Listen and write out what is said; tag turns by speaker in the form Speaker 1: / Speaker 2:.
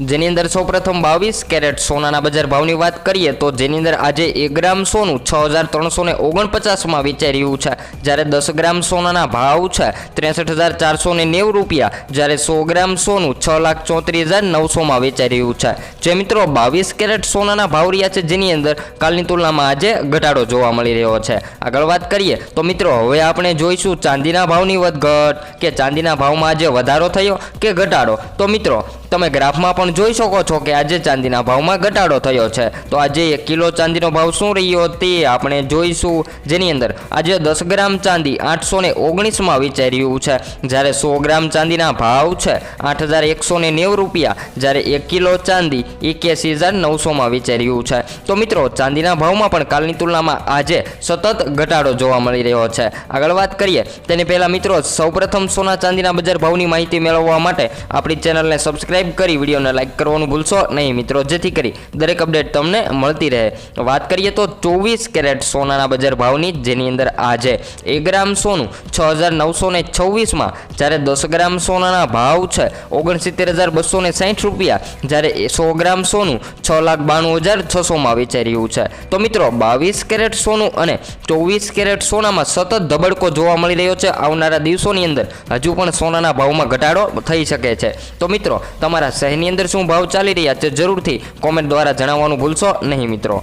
Speaker 1: જેની અંદર સૌપ્રથમ બાવીસ કેરેટ સોનાના બજાર ભાવની વાત કરીએ તો જેની અંદર આજે એક ગ્રામ સોનું છ હજાર ત્રણસો ને ઓગણપચાસમાં વેચાઈ રહ્યું છે. જ્યારે દસ ગ્રામ સોનાના ભાવ છે ત્રેસઠ હજાર ચારસો ને નેવું રૂપિયા, જ્યારે સો ગ્રામ સોનું છ લાખ ચોત્રીસ હજાર નવસોમાં વેચાઈ રહ્યું છે. જે મિત્રો બાવીસ કેરેટ સોનાના ભાવ રહ્યા છે જેની અંદર કાલની તુલનામાં આજે ઘટાડો જોવા મળી રહ્યો છે. આગળ વાત કરીએ તો મિત્રો હવે આપણે જોઈશું ચાંદીના ભાવની વધઘટ કે ચાંદીના ભાવમાં આજે વધારો થયો કે ઘટાડો. તો મિત્રો, તમે ગ્રાફમાં પણ જોઈ શકો છો કે આજે ચાંદીના ભાવમાં ઘટાડો થયો છે. તો આજે એક કિલો ચાંદીનો ભાવ શું રહ્યો તે આપણે જોઈશું. જેની અંદર આજે દસ ગ્રામ ચાંદી આઠસો ને ઓગણીસમાં વેચાઈ રહ્યું છે. જ્યારે સો ગ્રામ ચાંદીના ભાવ છે આઠ હજાર એકસો ને નેવું રૂપિયા. જ્યારે એક કિલો ચાંદી એક્યાસી હજાર નવસોમાં વેચાઈ રહ્યું છે. તો મિત્રો, ચાંદીના ભાવમાં પણ કાલની તુલનામાં આજે સતત ઘટાડો જોવા મળી રહ્યો છે. આગળ વાત કરીએ, તેની પહેલાં મિત્રો, સૌપ્રથમ સોના ચાંદીના બજાર ભાવની માહિતી મેળવવા માટે આપણી ચેનલને સબસ્ક્રાઇબ કરી વિડીયોને લાઇક કરવાનું ભૂલશો નહીં મિત્રો. જેથી કરી દરેક અપડેટ તમને મળતી રહે. વાત કરીએ તો ચોવીસ કેરેટ સોનાના બજાર ભાવની, જેની અંદર આજે એક ગ્રામ સોનું છ હજાર નવસો ને છવ્વીસમાં જ્યારે દસ ગ્રામ સોનાના ભાવ છે ઓગણસિત્તેર હજાર બસો ને સાહીઠ રૂપિયા, જ્યારે સો ગ્રામ સોનું છ લાખ બાણું હજાર છસોમાં વેચાઈ રહ્યું છે. તો મિત્રો, બાવીસ કેરેટ સોનું અને ચોવીસ કેરેટ સોનામાં સતત ધબડકો જોવા મળી રહ્યો છે. આવનારા દિવસોની અંદર હજુ પણ સોનાના ભાવમાં ઘટાડો થઈ શકે છે. તો મિત્રો, તમારા શહેરની અંદર શું ભાવ ચાલી રહ્યા છે જરૂરથી કોમેન્ટ દ્વારા જણાવવાનું ભૂલશો નહીં મિત્રો.